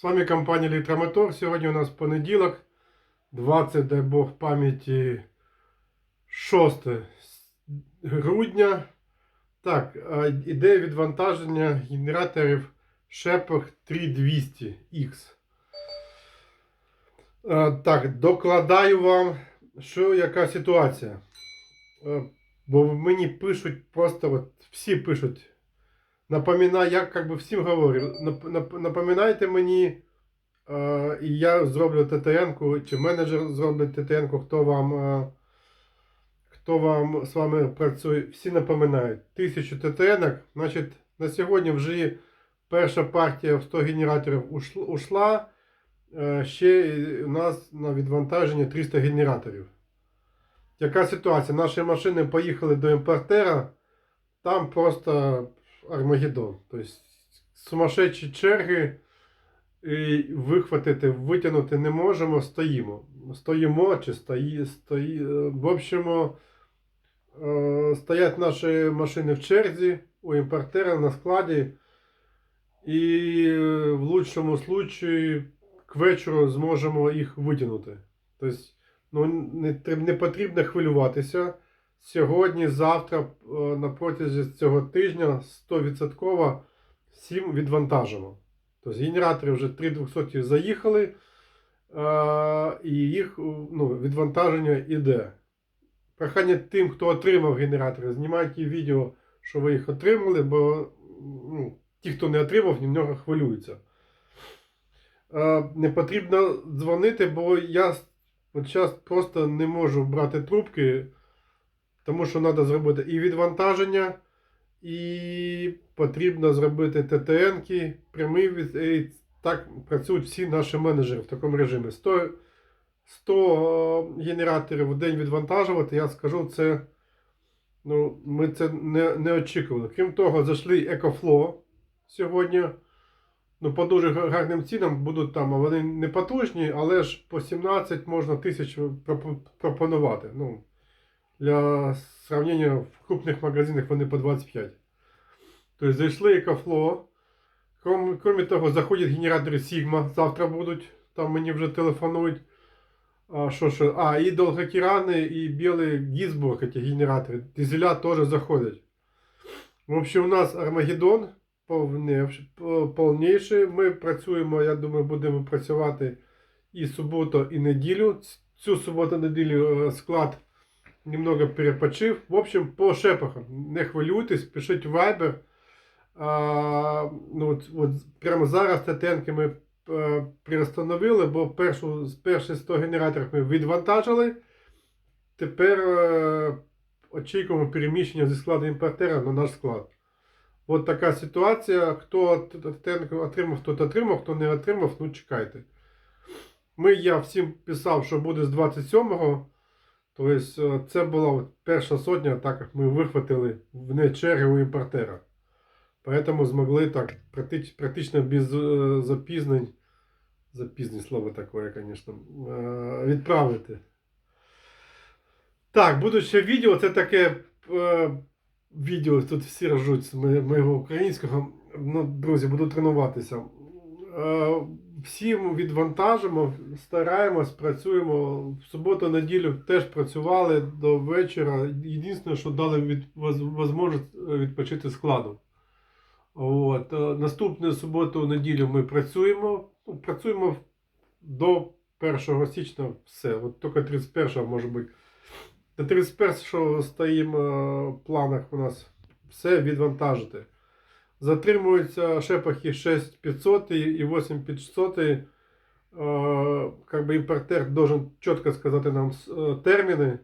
З вами компанія Електромотор. Сьогодні у нас понеділок, 20, дай Бог пам'яті 6 грудня. Так, е, іде відвантаження генераторів Shepard 3200X. Е, Так, докладаю вам, що яка ситуація. Бо мені пишуть просто, от, всі пишуть. Напоминаю, я как бы всім говорю, нап- нап- напоминайте мені, і я зроблю ТТН-ку, чи менеджер зробить ТТН-ку, хто вам, хто вам з вами працює, всі напоминають. Тисячу ТТН, значить, на сьогодні вже перша партія в 100 генераторів ушла, е, ще у нас на відвантаження 300 генераторів. Яка ситуація? Наші машини поїхали до імпортера, там просто Армагеддон. Тобто сумасшедші черги і вихватити, витягнути не можемо, стоїмо. Стоїмо чи стої, стої. В общем, е, стоять наші машини в черзі у імпортера на складі. І в лучшому случаї к вечору зможемо їх витягнути. Тобто, ну, не, не потрібно хвилюватися. Сьогодні, завтра, е, на протязі цього тижня 100% всім відвантажимо. Тобто генератори вже 3200 заїхали, е, і їх ну, відвантаження йде. Прохання тим, хто отримав генератори, знімайте відео, що ви їх отримали, бо ну, ті, хто не отримав, немного хвилюються. Е, Не потрібно дзвонити, бо я зараз просто не можу брати трубки. Тому що треба зробити і відвантаження, і потрібно зробити ТТН-ки, прямий від... і так працюють всі наші менеджери в такому режимі. 100, 100 генераторів в день відвантажувати, я скажу, це ну, ми це не, не очікували. Крім того, зайшли EcoFlow сьогодні. Ну, по дуже гарним цінам будуть там, а вони не потужні, але ж по 17 можна тисяч пропонувати. Ну, для сравнения в крупных магазинах вони по 25. Тобто зайшли EcoFlow. Крім, крім того, заходять генератори Sigma, завтра будуть, там мені вже телефонують. А, що, що? а і долгокірани, і білий Гізбург, ці генератори. Дизеля теж заходять. В общем, у нас Армагеддон повніший. Ми працюємо, я думаю, будемо працювати і суботу, і неділю. Цю суботу-неділю е, склад немного перепочив. В общем, по шепахам. Не хвилюйтесь, пишіть в Viber. А, ну, от, от прямо зараз ТТНки ми е, приостановили, бо першу, з перших 100 генераторів ми відвантажили. Тепер е, очікуємо переміщення зі складу імпортера на наш склад. От така ситуація. Хто ТТНку отримав, хто отримав, хто не отримав, ну чекайте. Ми, я всім писав, що буде з 27-го. Тобто е, це була перша сотня, так як ми вихватили вне черги у імпортера. Поэтому змогли так практично без е, запізнень, запізнень слово таке, звісно, е, відправити. Так, будуть відео, це таке відео, тут всі ржуть з моєго українського. Ну, друзі, буду тренуватися. Е, всім відвантажимо, стараємось, працюємо. В суботу-неділю теж працювали до вечора. Єдине, що дали від, можливість відпочити складом. От. е, Наступну суботу-неділю ми працюємо. Ну, працюємо до 1 січня все. От тільки 31 може бути. До 31 стоїмо е, в планах у нас все відвантажити. Затримуються шепахи 6500 і 8500. Е, как бы імпортер должен чітко сказати нам е, терміни.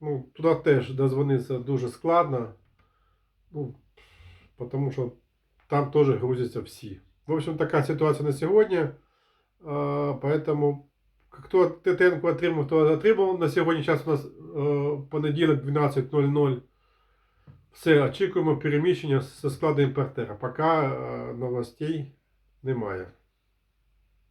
Ну, туди теж дозвонитися дуже складно. Ну, потому що там теж грузяться всі. В общем, така ситуація на сьогодні. Е, Поэтому хто ТТН отримав, то отримав. На сьогодні час у нас е, понеділок 12.00. Все, очікуємо переміщення зі складу імпортера. Поки е, новостей немає.